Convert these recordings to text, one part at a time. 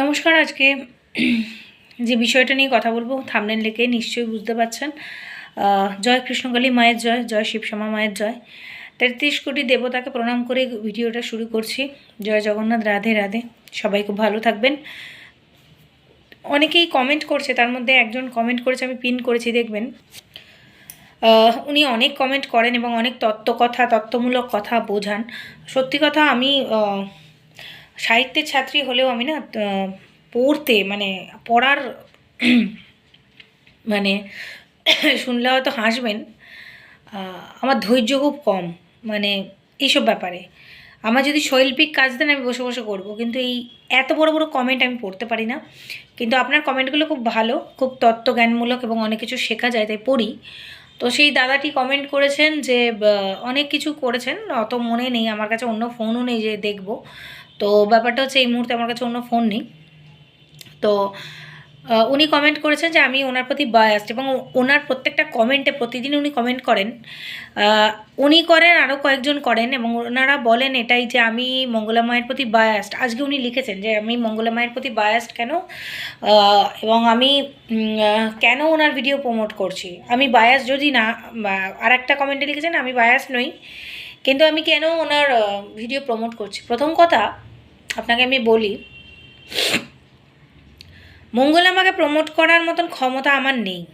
নমস্কার আজকে যে বিষয়টা নিয়ে কথা বলব, থামনেল লেখে নিশ্চয়ই বুঝতে পারছেন। জয় কৃষ্ণকালী মায়ের জয় জয় শিবশ্যামা মায়ের জয়। তেত্রিশ কোটি দেবতাকে প্রণাম করে ভিডিওটা শুরু করছি। জয় জগন্নাথ, রাধে রাধে। সবাই খুব ভালো থাকবেন। অনেকেই কমেন্ট করছে, তার মধ্যে একজন কমেন্ট করেছে, আমি পিন করেছি, দেখবেন। উনি অনেক কমেন্ট করেন এবং অনেক তত্ত্ব কথা তত্ত্বমূলক কথা বোঝান। সত্যি কথা আমি সাহিত্যের ছাত্রী হলেও আমি না পড়তে মানে পড়ার মানে শুনলে হয়তো হাসবেন আমার ধৈর্য খুব কম মানে এইসব ব্যাপারে। আমার যদি শৈল্পিক কাজ দেন আমি বসে বসে করব, কিন্তু এই এত বড় বড় কমেন্ট আমি পড়তে পারি না। কিন্তু আপনার কমেন্টগুলো খুব ভালো, খুব তত্ত্বজ্ঞানমূলক এবং অনেক কিছু শেখা যায়, তাই পড়ি। তো সেই দাদাটি কমেন্ট করেছেন যে অনেক কিছু করেছেন, অত মনে নেই, আমার কাছে অন্য ফোনও নেই যে দেখব। তো ব্যাপারটা হচ্ছে এই মুহূর্তে আমার কাছে অন্য ফোন নেই। তো উনি কমেন্ট করেছেন যে আমি ওনার প্রতি বায়াসড এবং ওনার প্রত্যেকটা কমেন্টে প্রতিদিন উনি কমেন্ট করেন। উনি করেন আরও কয়েকজন করেন এবং ওনারা বলেন এটাই যে আমি মঙ্গলা মায়ের প্রতি বায়াসড আজকে উনি লিখেছেন যে আমি মঙ্গলা মায়ের প্রতি বায়াসড কেন? এবং আমি কেন ওনার ভিডিও প্রমোট করছি? আমি বায়াস যদি না আর একটা কমেন্টে লিখেছেন, আমি বায়াস নই। কিন্তু আমি কেন ওনার ভিডিও প্রমোট করছি? প্রথম কথা আপনাকে আমি বলি, মঙ্গল আমাকে প্রমোট করার মতন ক্ষমতা আমার নেই।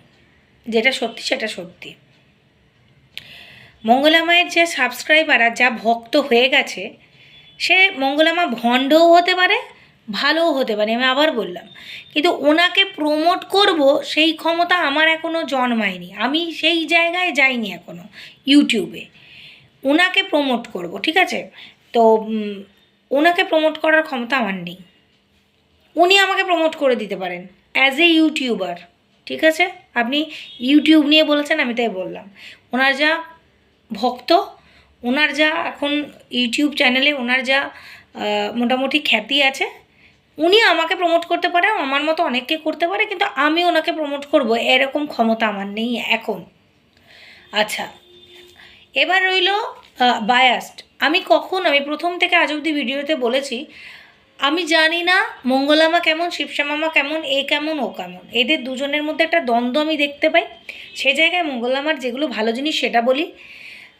যেটা সত্যি, সেটা সত্যি। মঙ্গলামায়ের যে সাবস্ক্রাইবার আর যা ভক্ত হয়ে গেছে, সে মঙ্গলামা ভণ্ডও হতে পারে, ভালোও হতে পারে, আমি আবার বললাম। কিন্তু ওনাকে প্রমোট করব, সেই ক্ষমতা আমার এখনও জন্মায়নি। আমি সেই জায়গায় যাইনি এখনও ইউটিউবে ওনাকে প্রমোট করব, ঠিক আছে? তো ওনাকে প্রমোট করার ক্ষমতা আমার নেই। উনি আমাকে প্রমোট করে দিতে পারেন অ্যাজ এ ইউটিউবার ঠিক আছে? আপনি ইউটিউব নিয়ে বলেছেন, আমি তাই বললাম। ওনার যা ভক্ত, ওনার যা এখন ইউটিউব চ্যানেলে ওনার যা মোটামুটি খ্যাতি আছে, উনি আমাকে প্রমোট করতে পারে, আমার মতো অনেককে করতে পারে, কিন্তু আমি ওনাকে প্রমোট করব, এরকম ক্ষমতা আমার নেই এখন। আচ্ছা এবার রইল বায়াস্ট আমি কখন, আমি প্রথম থেকে আজ অবধি ভিডিওতে বলেছি, আমি জানি না মঙ্গলামা কেমন, শিবশ্যামামা কেমন, এ কেমন, ও কেমন। এদের দুজনের মধ্যে একটা দ্বন্দ্ব আমি দেখতে পাই। সে জায়গায় মঙ্গলামার যেগুলো ভালো জিনিস সেটা বলি।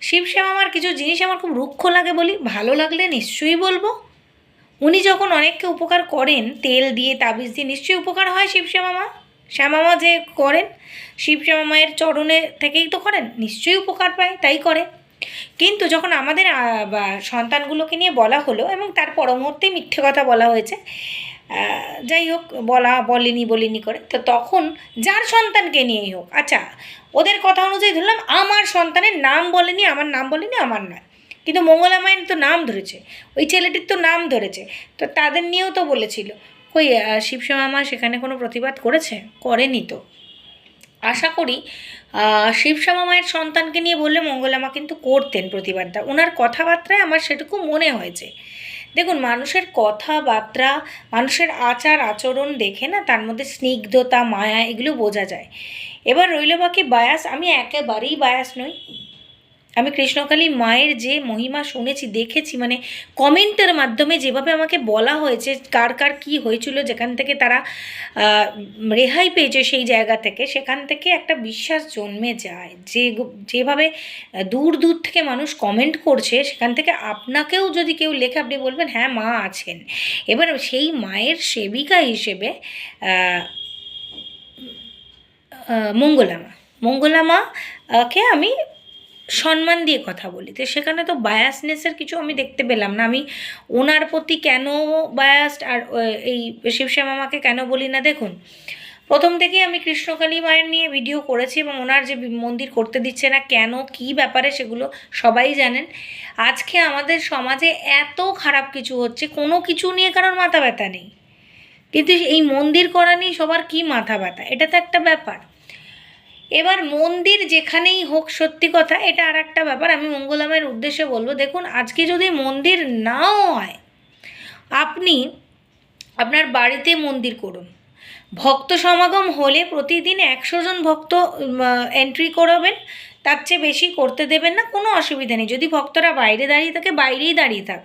শিবশ্যামামার কিছু জিনিস আমার খুব রুক্ষ লাগে বলি, ভালো লাগলে নিশ্চয়ই বলব। উনি যখন অনেককে উপকার করেন, তেল দিয়ে, তাবিজ দিয়ে, নিশ্চয়ই উপকার হয় শিবশ্যামামা? শ্যামামা যে করেন, শিবশ্যামামায়ের চরণে থেকেই তো করেন, নিশ্চয়ই উপকার পায়, তাই করে। কিন্তু যখন আমাদের সন্তানগুলোকে নিয়ে বলা হলো এবং তার পরমুহূর্তে মিথ্যে কথা বলা হয়েছে যাই হোক, বলা, বলেনি, বলিনি করে, তো তখন যার সন্তানকে নিয়েই হোক আচ্ছা ওদের কথা অনুযায়ী ধরলাম, আমার সন্তানের নাম বলেনি, আমার নাম বলেনি, আমার নয় কিন্তু মঙ্গলা মায়ের তো নাম ধরেছে, ওই ছেলেটির তো নাম ধরেছে, তো তাদের নিয়েও তো বলেছিল। কই শিবশ্যামা মা সেখানে কোনো প্রতিবাদ করেছে? করেনি তো। আশা করি শিবশ্যামা মায়ের সন্তানকে নিয়ে বললে মঙ্গলামা কিন্তু করতেন প্রতিবাদটা। ওনার কথাবার্তায় আমার সেটুকু মনে হয়েছে। দেখুন, মানুষের কথাবার্তা, মানুষের আচার, আচরণ দেখে না তার মধ্যে স্নিগ্ধতা, মায়া এগুলো বোঝা যায়। এবার রইল বাকি বায়াস আমি একেবারেই বায়াস নই। আমি কৃষ্ণকালী মায়ের যে মহিমা শুনেছি, দেখেছি মানে কমেন্টের মাধ্যমে যেভাবে আমাকে বলা হয়েছে, কার কার কী হয়েছিল, যেখান থেকে তারা রেহাই পেয়েছে সেই জায়গা থেকে, সেখান থেকে একটা বিশ্বাস জন্মে যায়। যে যেভাবে দূর দূর থেকে মানুষ কমেন্ট করছে, সেখান থেকে আপনাকেও যদি কেউ লেখে, আপনি বলবেন হ্যাঁ মা আছেন। এবার সেই মায়ের সেবিকা হিসেবে মঙ্গলামা। কে আমি সম্মান দিয়ে কথা বলি। তো সেখানে তো বায়াসনেসের কিছু আমি দেখতে পেলাম না। আমি ওনার প্রতি কেন বায়াসড আর এই শিবশ্যামামাকে কেন বলি না? দেখুন, প্রথম থেকেই আমি কৃষ্ণকালী মায়ের নিয়ে ভিডিও করেছি এবং ওনার যে মন্দির করতে দিচ্ছে না, কেন, কি ব্যাপারে সেগুলো সবাই জানেন। আজকে আমাদের সমাজে এত খারাপ কিছু হচ্ছে, কোনো কিছু নিয়ে কারোর মাথা ব্যথা নেই। কিন্তু এই মন্দির করা নিয়ে সবার কি মাথা ব্যথা? এটা তো একটা ব্যাপার। এবার মন্দির যেখানেই হোক, সত্যি কথা, এটা আর একটা ব্যাপার। আমি মঙ্গলামের উদ্দেশ্যে বলব, দেখুন, আজকে যদি মন্দির নাও হয়, আপনি আপনার বাড়িতে মন্দির করুন। ভক্ত সমাগম হলে প্রতিদিন একশো জন ভক্ত এন্ট্রি করাবেন। তার চেয়ে বেশি করতে দেবেন না, কোনো অসুবিধা নেই। যদি ভক্তরা বাইরে দাঁড়িয়ে থাকে, বাইরেই দাঁড়িয়ে থাক।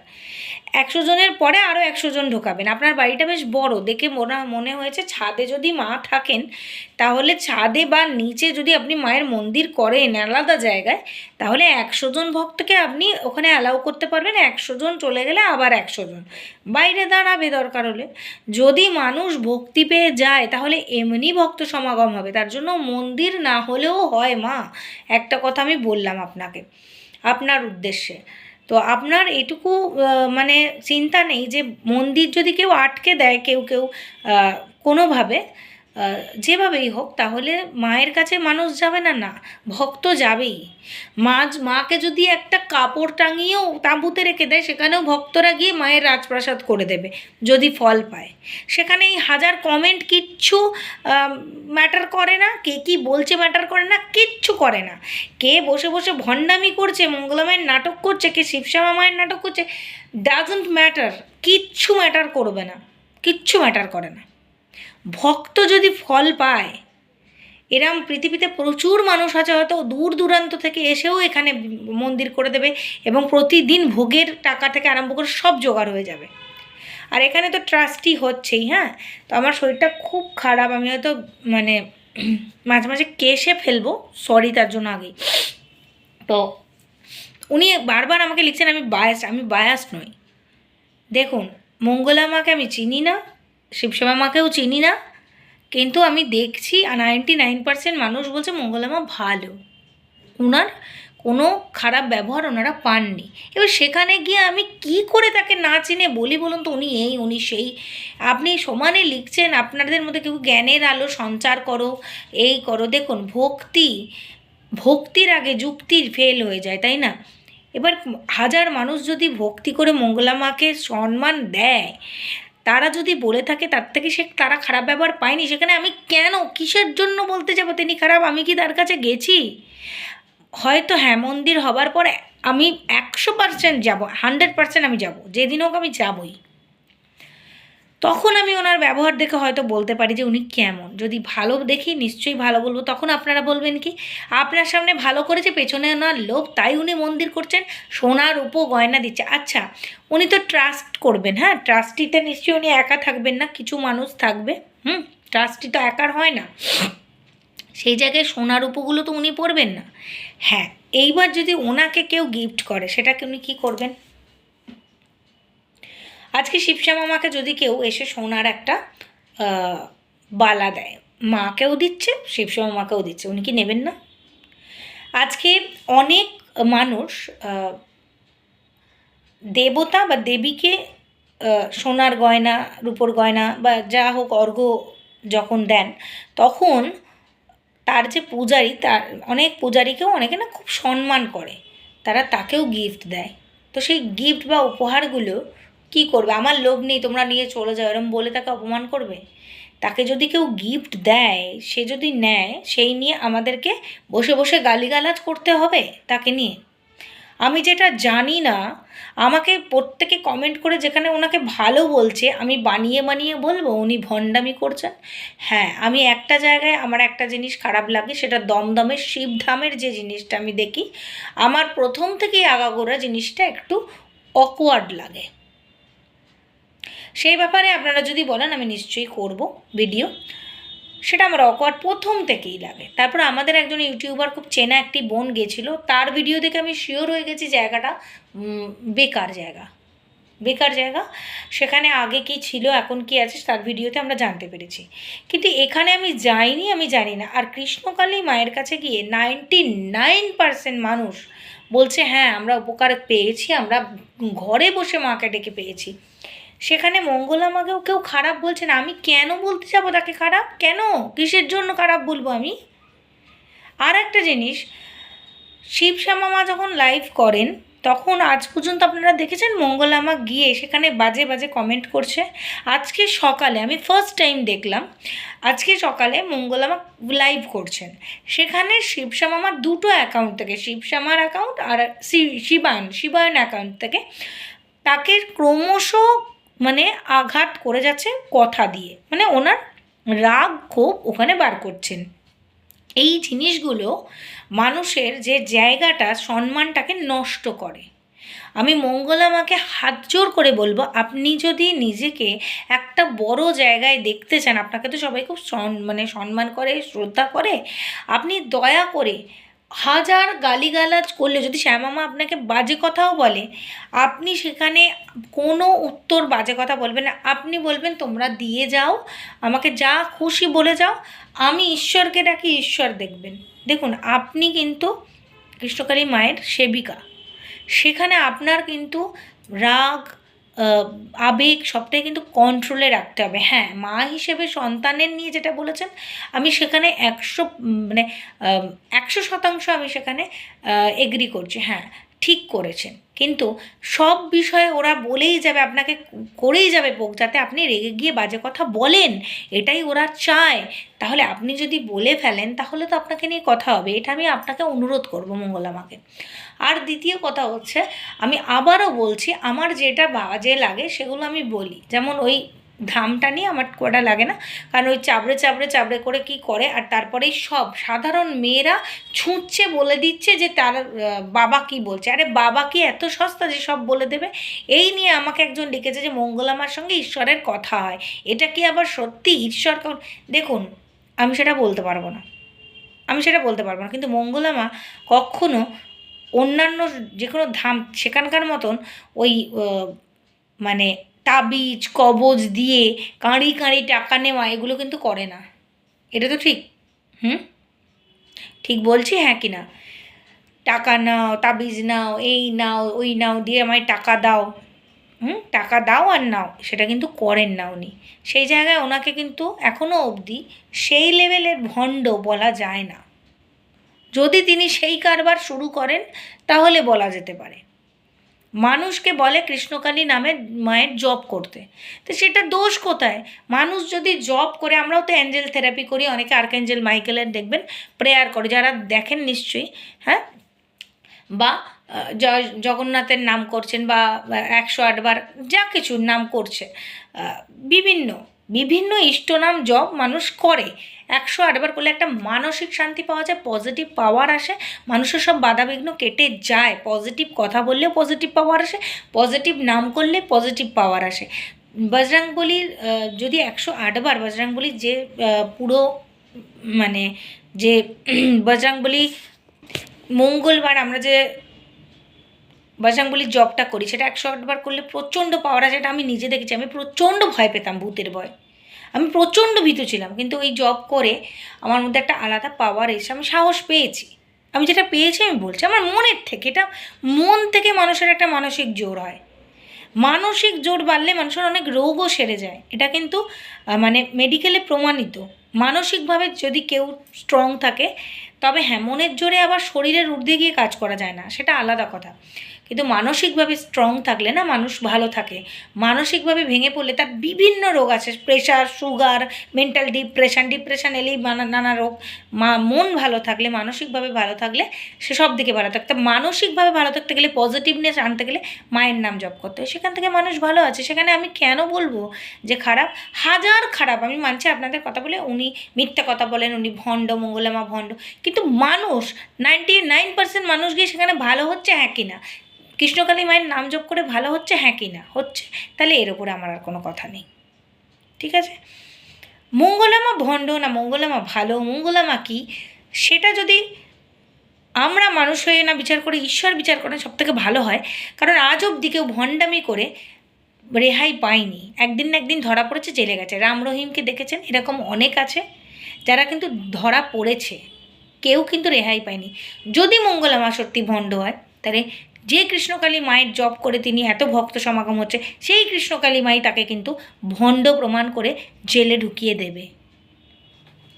একশো জনের পরে আরও একশো জন ঢোকাবেন। আপনার বাড়িটা বেশ বড়, দেখে মনে মনে হয়েছে ছাদে যদি মা থাকেন, তাহলে ছাদে বা নিচে যদি আপনি মায়ের মন্দির করেন আলাদা জায়গায়, তাহলে একশো জন ভক্তকে আপনি ওখানে অ্যালাউ করতে পারবেন। একশো জন চলে গেলে আবার একশো জন। বাইরে দাঁড়াবে দরকার হলে। যদি মানুষ ভক্তি পেয়ে যায়, তাহলে এমনি ভক্ত সমাগম হবে। তার জন্য মন্দির না হলেও হয় মা। একটা কথা আমি বললাম আপনাকে, আপনার উদ্দেশ্যে। তো আপনার এটুকু মানে চিন্তা নেই যে মন্দির যদি কেউ আটকে দেয় কেউ কেউ কোনোভাবে যেভাবেই হোক, তাহলে মায়ের কাছে মানুষ যাবে না? না, ভক্ত যাবেই। মা মাকে যদি একটা কাপড় টাঙিয়েও তাঁবুতে রেখে দেয়, সেখানেও ভক্তরা গিয়ে মায়ের রাজপ্রাসাদ করে দেবে, যদি ফল পায়। সেখানে এই হাজার কমেন্ট কিচ্ছু ম্যাটার করে না। কে কি বলছে ম্যাটার করে না, কিচ্ছু করে না। কে বসে বসে ভণ্ডামি করছে মঙ্গলামায়ের নাটক করছে, কে শিবশ্যামা মায়ের নাটক করছে ডাজন্ট ম্যাটার কিচ্ছু ম্যাটার করবে না। কিচ্ছু ম্যাটার করে না। ভক্ত যদি ফল পায়, এরম পৃথিবীতে প্রচুর মানুষ আছে, হয়তো দূর দূরান্ত থেকে এসেও এখানে মন্দির করে দেবে এবং প্রতিদিন ভোগের টাকা থেকে আরম্ভ করে সব জোগাড় হয়ে যাবে। আর এখানে তো ট্রাস্টি হচ্ছেই হ্যাঁ? তো আমার শরীরটা খুব খারাপ, আমি হয়তো মানে মাঝে মাঝে কেসে ফেলব সরি তার জন্য আগেই। তো উনি বারবার আমাকে লিখছেন, আমি বায়াস আমি বায়াস নই। দেখুন মঙ্গলা মাকে আমি চিনি না শিবশ্যামা মাকেও চিনি না, কিন্তু আমি দেখছি নাইনটি নাইন পার্সেন্ট মানুষ বলছে মঙ্গলামা ভালো। ওনার কোনো খারাপ ব্যবহার ওনারা পাননি। এবার সেখানে গিয়ে আমি কি করে তাকে না চিনে বলি বলুন তো? উনি এই, উনি সেই। আপনি সমানে লিখছেন, আপনাদের মধ্যে কেউ জ্ঞানের আলো সঞ্চার করো, এই করো। দেখুন, ভক্তি, ভক্তির আগে যুক্তির ফেল হয়ে যায়, তাই না? এবার হাজার মানুষ যদি ভক্তি করে মঙ্গলামাকে সম্মান দেয় তারা যদি বলে থাকে তার থেকে সে তারা খারাপ ব্যবহার পায়নি, সেখানে আমি কেন? কিসের জন্য বলতে যাব? তিনি খারাপ, আমি কি তার কাছে গেছি? হয়তো হ্যাঁ মন্দির হবার পরে আমি একশো পার্সেন্ট যাব হান্ড্রেড পার্সেন্ট আমি যাব, যেদিন হোক আমি যাবই। তখন আমি ওনার ব্যবহার দেখে হয়তো বলতে পারি যে উনি কেমন। যদি ভালো দেখি, নিশ্চয়ই ভালো বলব। তখন আপনারা বলবেন কি, আপনার সামনে ভালো করেছে, পেছনে ওনার লোক তাই উনি মন্দির করছেন, সোনার উপ গয়না দিচ্ছে। আচ্ছা উনি তো ট্রাস্ট করবেন হ্যাঁ? ট্রাস্টিতে নিশ্চয়ই উনি একা থাকবেন না, কিছু মানুষ থাকবে। হুম, ট্রাস্টি তো একার হয় না। সেই জায়গায় সোনার উপগুলো তো উনি পরবেন না। হ্যাঁ এইবার যদি ওনাকে কেউ গিফট করে, সেটাকে উনি কী করবেন? আজকে শিবশ্যামা মাকে যদি কেউ এসে সোনার একটা বালা দেয়, মাকেও দিচ্ছে, শিবশ্যামা মাকেও দিচ্ছে, উনি কি নেবেন না? আজকে অনেক মানুষ দেবতা বা দেবীকে সোনার গয়না, রূপোর গয়না বা যা হোক অর্ঘ্য যখন দেন, তখন তার যে পূজারী, তার অনেক পূজারীকেও অনেকে না খুব সম্মান করে। তারা তাকেও গিফট দেয়। তো সেই গিফট বা উপহারগুলো কি করবে? আমার লোভ নেই, তোমরা নিয়ে চলে যাও, এরম বলে তাকে অপমান করবে? তাকে যদি কেউ গিফট দেয়, সে যদি নেয়, সেই নিয়ে আমাদেরকে বসে বসে গালিগালাজ করতে হবে তাকে নিয়ে। আমি যেটা জানি না, আমাকে প্রত্যেকে কমেন্ট করে যেখানে ওনাকে ভালো বলছে, আমি বানিয়ে বানিয়ে বলব, উনি ভণ্ডামি করছেন। হ্যাঁ আমি একটা জায়গায় আমার একটা জিনিস খারাপ লাগে, সেটা দমদমের শিবধামের যে জিনিসটা আমি দেখি, আমার প্রথম থেকেই আগাগোড়া জিনিসটা একটু অকওয়ার্ড লাগে। সেই ব্যাপারে আপনারা যদি বলেন, আমি নিশ্চয়ই করব ভিডিও সেটা আমার অকওয়ার্ড প্রথম থেকেই লাগে। তারপর আমাদের একজন ইউটিউবার খুব চেনা একটি বোন গেছিল, তার ভিডিও দেখে আমি শিওর হয়ে গেছি জায়গাটা বেকার জায়গা। বেকার জায়গা। সেখানে আগে কি ছিল, এখন কি আছে, তার ভিডিওতে আমরা জানতে পেরেছি। কিন্তু এখানে আমি যাইনি, আমি জানি না। আর কৃষ্ণকালী মায়ের কাছে গিয়ে নাইনটি নাইন পার্সেন্ট মানুষ বলছে হ্যাঁ আমরা উপকার পেয়েছি, আমরা ঘরে বসে মাকে ডেকে পেয়েছি। সেখানে মঙ্গল আমাকেও কেউ খারাপ বলছে না। আমি কেন বলতে যাব তাকে খারাপ? কেন? কিসের জন্য খারাপ বলব আমি? আর একটা জিনিস শিবশ্যামা মা যখন লাইভ করেন, তখন আজ পর্যন্ত আপনারা দেখেছেন মঙ্গলামা গিয়ে সেখানে বাজে বাজে কমেন্ট করছে। আজকে সকালে, আমি ফার্স্ট টাইম দেখলাম, আজকে সকালে মঙ্গলামা লাইভ করছেন। সেখানে শিবশ্যামামার দুটো অ্যাকাউন্ট থেকে শিবশ্যামার অ্যাকাউন্ট আর শিবায়ন শিবায়ন অ্যাকাউন্ট থেকে, তাকে ক্রমশ মানে আঘাত করে যাচ্ছে কথা দিয়ে। মানে ওনার রাগ ক্ষোভ ওখানে বার করছেন। এই জিনিসগুলো মানুষের যে জায়গাটা, সম্মানটাকে নষ্ট করে। আমি মঙ্গলামাকে হাত জোর করে বলব, আপনি যদি নিজেকে একটা বড় জায়গায় দেখতে চান, আপনাকে তো সবাই খুব মানে সম্মান করে, শ্রদ্ধা করে, আপনি দয়া করে হাজার গালিগালাজ করলে, যদি শ্যামামা আপনাকে বাজে কথাও বলে, আপনি সেখানে কোনো উত্তর বাজে কথা বলবেন না। আপনি বলবেন, তোমরা দিয়ে যাও, আমাকে যা খুশি বলে যাও, আমি ঈশ্বরকে ডাকি, ঈশ্বর দেখবেন। দেখুন, আপনি কিন্তু কৃষ্ণকালী মায়ের সেবিকা। সেখানে আপনার কিন্তু রাগ আবেগ সবটাই কিন্তু কন্ট্রোলে রাখতে হবে। হ্যাঁ মা হিসেবে সন্তানের নিয়ে যেটা বলেছেন, আমি সেখানে একশো মানে একশো শতাংশ আমি সেখানে এগ্রি করছি। হ্যাঁ ঠিক করেছেন। কিন্তু সব বিষয়ে ওরা বলেই যাবে, আপনাকে করেই যাবে পোক, যাতে আপনি রেগে গিয়ে বাজে কথা বলেন, এটাই ওরা চায়। তাহলে আপনি যদি বলে ফেলেন, তাহলে তো আপনাকে নিয়ে কথা হবে, এটা আমি আপনাকে অনুরোধ করব মঙ্গলামাকে আর দ্বিতীয় কথা হচ্ছে, আমি আবারও বলছি, আমার যেটা বাজে লাগে সেগুলো আমি বলি। যেমন ওই ধামটা নিয়ে আমার কটা লাগে না? কারণ ওই চাবড়ে চাবড়ে চাবড়ে করে কি করে? আর তারপরেই সব সাধারণ মেয়েরা ছুঁচছে বলে দিচ্ছে যে তার বাবা কি বলছে? আরে বাবা কি এত সস্তা যে সব বলে দেবে? এই নিয়ে আমাকে একজন লিখেছে যে মঙ্গলামার সঙ্গে ঈশ্বরের কথা হয়। এটা কি আবার সত্যি? ঈশ্বর দেখুন, আমি সেটা বলতে পারব না। আমি সেটা বলতে পারব না। কিন্তু মঙ্গলামা কখনো অন্যান্য যে কোনো ধাম, সেখানকার মতন ওই মানে তাবিজ কবজ দিয়ে কাঁড়ি কাঁড়ি টাকা নেওয়া, এগুলো কিন্তু করে না। এটা তো ঠিক। হুম? ঠিক বলছি হ্যাঁ কি না? টাকা নাও তাবিজ নাও, এই নাও, ওই নাও, দিয়ে আমায় টাকা দাও। হুম? টাকা দাও আর নাও। সেটা কিন্তু করেন না উনি। সেই জায়গায় ওনাকে কিন্তু এখনও অবধি সেই লেভেলের ভণ্ড বলা যায় না। যদি তিনি সেই কারবার শুরু করেন, তাহলে বলা যেতে পারে। মানুষকে বলে কৃষ্ণকালী নামে মায়ের জব করতে। তো সেটা দোষ কোথায়? মানুষ যদি জব করে, আমরাও তো অ্যাঞ্জেল থেরাপি করি, অনেকে আর্কেঞ্জেল মাইকেলের দেখবেন, প্রেয়ার করে, যারা দেখেন নিশ্চয়ই হ্যাঁ? বা জগন্নাথের নাম করছেন বা একশো আটবার যা কিছু নাম করছে বিভিন্ন বিভিন্ন ইষ্টনাম জব মানুষ করে। একশো আটবার করলে একটা মানসিক শান্তি পাওয়া যায় পজিটিভ পাওয়ার আসে। মানুষের সব বাধাবিঘ্ন কেটে যায়। পজিটিভ কথা বললেও পজিটিভ পাওয়ার আসে পজিটিভ নাম করলে পজিটিভ পাওয়ার আসে। বজরাংবলির যদি একশো আটবার বজরাংবলির যে পুরো মানে যে বজরাংবলি মঙ্গলবার আমরা যে বজরাংবলির জবটা করি, সেটা একশো আটবার করলে প্রচণ্ড পাওয়ার আছে এটা আমি নিজে দেখেছি। আমি প্রচণ্ড ভয় পেতাম ভূতের ভয়। আমি প্রচণ্ড ভীতু ছিলাম, কিন্তু ওই জব করে আমার মধ্যে একটা আলাদা পাওয়ার এসে আমি সাহস পেয়েছি। আমি যেটা পেয়েছি আমি বলছি, আমার মনের থেকে, এটা মন থেকে মানুষের একটা মানসিক জোর হয়। মানসিক জোর বাড়লে মানুষের অনেক রোগও সেরে যায়। এটা কিন্তু মানে মেডিকেলে প্রমাণিত। মানসিকভাবে যদি কেউ স্ট্রং থাকে, তবে হ্যাঁ মনের জোরে আবার শরীরের ঊর্ধ্বে গিয়ে কাজ করা যায় না, সেটা আলাদা কথা। কিন্তু মানসিকভাবে স্ট্রং থাকলে না মানুষ ভালো থাকে। মানসিকভাবে ভেঙে পড়লে তার বিভিন্ন রোগ আছে pressure sugar mental depression depression এলেই নানা রোগ। মা, মন ভালো থাকলে, মানসিকভাবে ভালো থাকলে সে সব দিকে ভালো থাকতে, মানসিকভাবে ভালো থাকতে গেলে পজিটিভনেস আনতে গেলে মায়ের নাম জপ করতে হয়। সেখান থেকে মানুষ ভালো আছে। সেখানে আমি কেন বলব যে খারাপ? হাজার খারাপ, আমি মানছি আপনাদের কথা বলে উনি মিথ্যা কথা বলেন, উনি ভণ্ড, মঙ্গলামা ভণ্ড। কিন্তু মানুষ নাইনটি নাইন পার্সেন্ট মানুষ গিয়ে সেখানে ভালো হচ্ছে হ্যাঁ কি না? কৃষ্ণকালী মায়ের নাম জপ করে ভালো হচ্ছে হ্যাঁ কি না, হচ্ছে। তাহলে এর উপরে আমার আর কোনো কথা নেই। ঠিক আছে? মঙ্গলামা ভণ্ড না, মঙ্গলামা ভালো, মঙ্গলামা কি? সেটা যদি আমরা মানুষ হয়ে না বিচার করে, ঈশ্বর বিচার করেন সব থেকে ভালো হয়। কারণ আজ অবধি কেউ ভণ্ডামি করে রেহাই পায়নি। একদিন না একদিন ধরা পড়েছে, জেলে গেছে। রাম রহিমকে দেখেছেন? এরকম অনেক আছে যারা কিন্তু ধরা পড়েছে। কেউ কিন্তু রেহাই পায়নি। যদি মঙ্গলামা সত্যি ভণ্ড হয়, তাহলে যে কৃষ্ণকালী মায়ের জপ করে তিনি এত ভক্ত সমাগম হচ্ছে, সেই কৃষ্ণকালী মাই তাকে কিন্তু ভণ্ড প্রমাণ করে জেলে ঢুকিয়ে দেবে।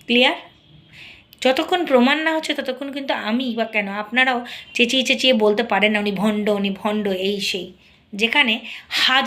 ক্লিয়ার? যতক্ষণ প্রমাণ না হচ্ছে, ততক্ষণ কিন্তু আমি বা কেন, আপনারাও চেঁচিয়ে চেঁচিয়ে বলতে পারেন না উনি ভণ্ড উনি ভণ্ড, এই সেই। যেখানে হাজার